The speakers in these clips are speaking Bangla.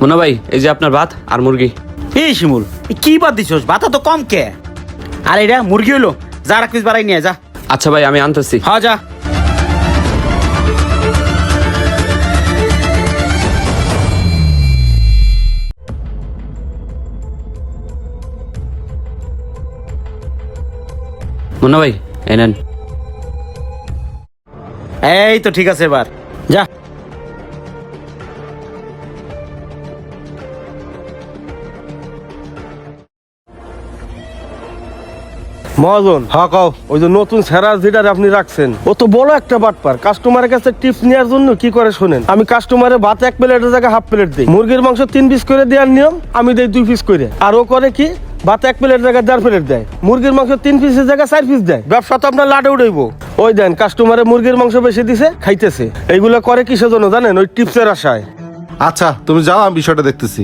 মুন্না ভাই এই যে আপনার ভাত আর মুরগি। এই শিমুল এ কি বাদ দিছস? ভাতা তো কম কে? আর এটা মুরগি হলো যা রাখ পিস বাড়াই নিয়ে যা। আচ্ছা ভাই আমি আনতেছি। হ্যাঁ যা। মুন্না ভাই এই নেন। এই তো ঠিক আছে এবার। মহাজন। হ্যাঁ কও। ওই যে নতুন সেরা যেটা আপনি রাখছেন ও তো বড় একটা বাটপার। কাস্টমারের কাছে টিপস নেওয়ার জন্য কি করে শোনেন? আমি কাস্টমারে ভাত এক প্লেটের জায়গায় হাফ প্লেট দিই। মুরগির মাংস তিন পিস করে দেওয়ার নিয়ম আমি দেই দুই পিস করে। আর ও করে কি ভাত এক প্লেট জায়গায় দেড় প্লেট দেয়। মুরগির মাংস তিন পিসের জায়গায় চার পিস দেয়। ব্যবসা তো আপনার লাটে উড়াইব। ওই দেন কাস্টমারে মুরগির মাংস বেশি দিছে খাইতেছে। এইগুলো করে কিসের জন্য জানেন? ওই টিপসের আশায়। আচ্ছা তুমি যাও আমি বিষয়টা দেখতেছি।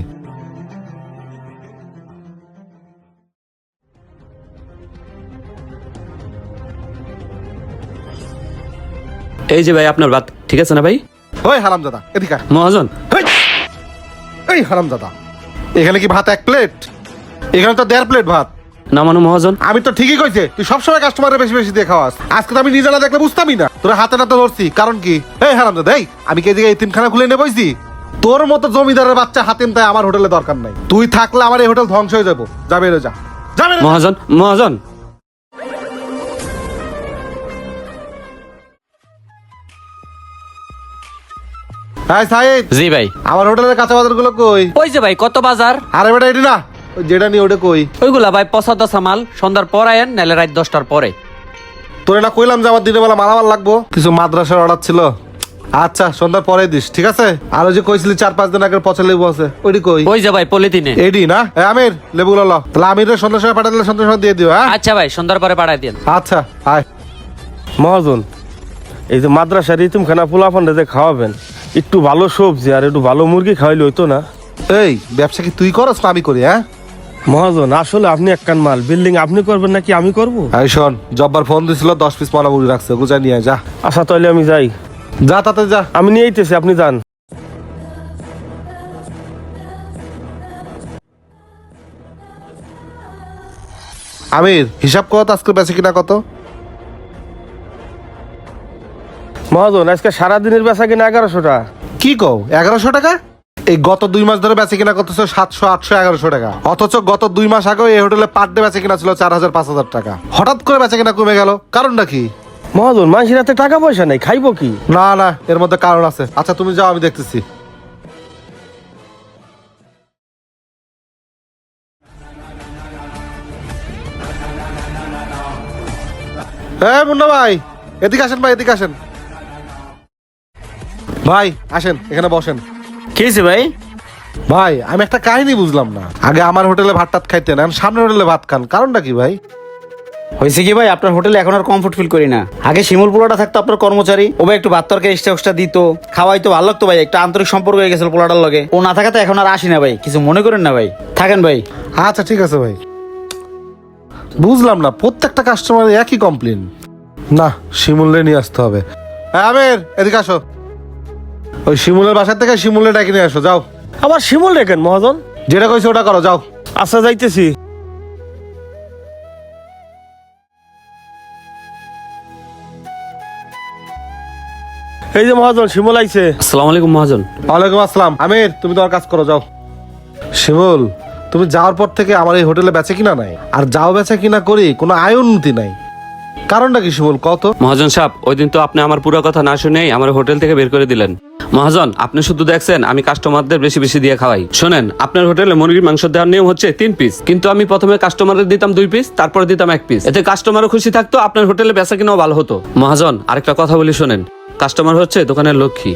এই যে ভাই আপনার ভাত ঠিক আছে না ভাই? ওই হারাম দাদা এদিকে আয়। মহাজন? হেই! এই হারাম দাদা এখানে কি ভাত এক প্লেট? এখানে তো দেড় প্লেট ভাত। না মানু মহাজন? আমি তো ঠিকই কইছে তুই সবসময় কাস্টমারের বেশি বেশি দিয়ে খাওয়াস। আজকে তো আমি নিজে না দেখলে বুঝতামই না। তোর হাতে নাতে ধরছি কারণ কি? এই হারাম দাদা এই আমি কি এদিকে তিনখানা খুলে নিয়ে বইছি? তোর মতো জমিদারের বাচ্চা হাতিম তাই আমার হোটেলে দরকার নাই। তুই থাকলে আমার এই হোটেল ধ্বংস হয়ে যাব। যা বেরো যা। যা বেরো যা। মহাজন মহাজন! হ্যাঁ সাইদ জি ভাই। আমার হোটেলের কাঁচা বাজারগুলো কই? ওই যে ভাই কত বাজার? আরে বেটা এটি না ওই যেটা নিয়ে ওটা কই? ওইগুলা ভাই পচা দশা মাল সন্ধ্যার পর আয়েন নাহলে রাত দশটার পরে। তোরে না কইলাম যে আমার দিনের বেলা মালামাল লাগবো। কিছু মাদ্রাসার অর্ডার ছিল। আচ্ছা সন্ধ্যার পরে দিস ঠিক আছে? আর ওই যে কইছিলি চার পাঁচ দিন আগের পচা লেবু আছে ওইটি কই? ওই যে ভাই পলিথিনে। এডি না? এ, আমির লেবুগুলো ল। তাহলে আমির সন্ধ্যার সময় দিলে সন্ধ্যার সময় দিয়ে দিও হ্যাঁ? আচ্ছা ভাই সন্ধ্যার পরে পাঠাই দিন আচ্ছা আয়। মহাজন এই যে মাদ্রাসার ইতিমখানা পোলাপানটা যে খাওয়াবেন একটু ভালো সবজি আর একটু ভালো মুরগি খাওয়াইলে হইতো না। এই ব্যবসা কি তুই করস না আমি করি হ্যাঁ? মহাজন আসলে আপনি এক কান মাল। বিল্ডিং আপনি করবেন নাকি আমি করব? এই শোন জব্বার ফোন দিছিল দশ পিস মনা মুড়ি রাখছে গুজা নিয়ে যা। আচ্ছা তাহলে আমি যাই। যা তাতে যা। আমি নিয়ে আইতেছি আপনি যান। আমির হিসাব কত আজকে বেঁচে কিনা কত? মহাজন আজকে সারাদিনের বেচা কিনা এগারোশোটা। কি কও? এগারোশো টাকা? এই গত দুই মাস ধরে বেচে কিনা করতেছে সাতশো আটশো এগারোশো টাকা। অথচ গত দুই মাস আগে এই হোটেলে পার ডে বেচে কিনা ছিল চার হাজার পাঁচ হাজার টাকা। হঠাৎ করে বেচে কিনা কমে গেল কারণটা কি? মহাজন মানুষের হাতে টাকা পয়সা নেই খাইবো কি? না না এর মধ্যে কারণ আছে। আচ্ছা তুমি যাও আমি দেখতেছি। হ্যাঁ মুন্না ভাই এদিকে আসেন ভাই এদিকে আসেন। ভাই আসেন এখানে বসেন। কি ভাই? ভাই আমি একটা কাহিনী বুঝলাম না। আগে আমার হোটেলে ভাত টাত খাইতেন এখন সামনের হোটেলে ভাত খান। কারণটা কি ভাই? হয়েছে কি ভাই? আপনার হোটেলে এখন আর কমফোর্ট ফিল করি না। আগে শিমুল পোলাটা থাকতো আপনার কর্মচারী। ও ভাই একটু ভাত তরকারি এক্সট্রা এক্সট্রা দিত খাওয়াই তো ভালো লাগতো ভাই। একটা আন্তরিক সম্পর্ক হয়ে গেছিল পোলাটার লগে। ও না থাকাতে এখন আর আসি না ভাই। কিছু মনে করেন না ভাই। থাকেন ভাই। আচ্ছা ঠিক আছে ভাই। বুঝলাম না প্রত্যেকটা কাস্টমার একই কমপ্লেন না শিমুলে নিয়ে আসতে হবে। হ্যাঁ আমের এদিকে আসো। ওই শিমুলের বাসার থেকে শিমুলে ডাকি নিয়ে আসো যাও। আবার শিমুল রেখেন মহাজন? যেটা কইছে ওটা করো যাও। আচ্ছা যাইতেছি। এই যে মহাজন শিমুল আইছে। আসসালামু আলাইকুম মহাজন। ওয়ালাইকুম আসসালাম। আমির তুমি তোমার কাজ করো যাও। শিমুল তুমি যাওয়ার পর থেকে আমার এই হোটেলে বেচে কিনা নাই। আর যাও বেচে কিনা করি কোনো আয় উন্নতি নাই। কারণটা কি শিমুল কত মহাজন সাহেব ওই দিন তো আপনি আমার পুরো কথা না শুনেই আমার হোটেল থেকে বের করে দিলেন। মহাজন, আপনি শুধু দেখছেন, আমি কাস্টমারদের বেশি বেশি দিয়ে খাওয়াই। শোনেন, আপনার হোটেলে মুরগির মাংস দেওয়ার নিয়ম হচ্ছে তিন পিস কিন্তু আমি প্রথমে কাস্টমারের দিতাম দুই পিস তারপরে দিতাম এক পিস এতে কাস্টমারও খুশি থাকতো, আপনার হোটেলে বেচা কিনাও ভালো হতো। মহাজন, আরেকটা কথা বলি শোনেন। কাস্টমার হচ্ছে দোকানের লক্ষ্মী।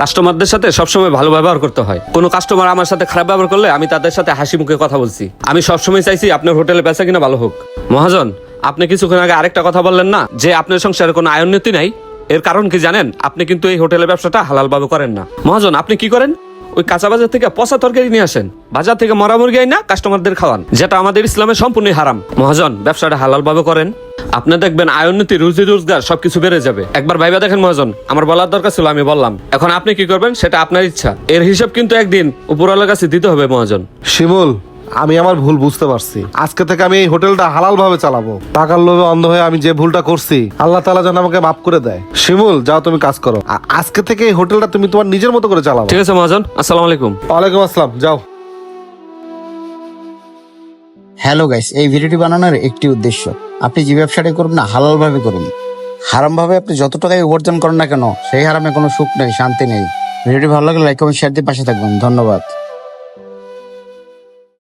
কাস্টমারদের সাথে সবসময় ভালো ব্যবহার করতে হয়। কোনো কাস্টমার আমার সাথে খারাপ ব্যবহার করলে আমি তাদের সাথে হাসি মুখে কথা বলছি। আমি সবসময় চাইছি আপনার হোটেলে বেচা কিনা ভালো হোক। মহাজন আপনি কিছুক্ষণ আগে আরেকটা কথা বললেন না, যে আপনার সংসারে কোনো আয়োন্নতি নাই? এর কারণ কি জানেন? আপনি কিন্তু এই হোটেলের ব্যবসাটা হালাল ভাবে করেন না। মহাজন, আপনি কি করেন? ওই কাঁচা বাজার থেকে পচা তরকারি নিয়ে আসেন। বাজার থেকে মরা মুরগি আইনা কাস্টমারদের খাওয়ান, যেটা আমাদের ইসলামে সম্পূর্ণই হারাম। মহাজন, ব্যবসাটা হালাল ভাবে করেন। আপনি দেখবেন আয় উন্নতি রুজি রোজগার সবকিছু বেড়ে যাবে। একবার ভাইবা দেখেন মহাজন, আমার বলার দরকার ছিল, আমি বললাম। এখন আপনি কি করবেন? সেটা আপনার ইচ্ছা। এর হিসাব কিন্তু একদিন উপরওয়ালার কাছে দিতে হবে মহাজন। শিমুল আমি আমার ভুল বুঝতে পারছি। আজকে থেকে আমি এই হোটেলটা হালাল ভাবে চালাবো। টাকার লোভে অন্ধ হয়ে আমি যে ভুলটা করছি আল্লাহ তালা যেন আমাকে মাফ করে দেয়। শিমুল যাও তুমি কাজ করো। আ- আজকে থেকে এই হোটেলটা তুমি তোমার নিজের মতো করে চালাও। ঠিক আছে মহাজন। আসসালামু আলাইকুম। ওয়ালাইকুম আসসালাম যাও। হ্যালো গাইস এই ভিডিওটি বানানোর একটি উদ্দেশ্য। আপনি যে ব্যবসাটাই করুন না হালাল ভাবে করুন। হারাম ভাবে আপনি যত টাকাই উপার্জন করেন না কেন সেই হারামে কোনো সুখ নেই শান্তি নেই। ভিডিওটি ভালো লাগলে লাইক কমেন্ট শেয়ার দিয়ে পাশে থাকবেন। ধন্যবাদ।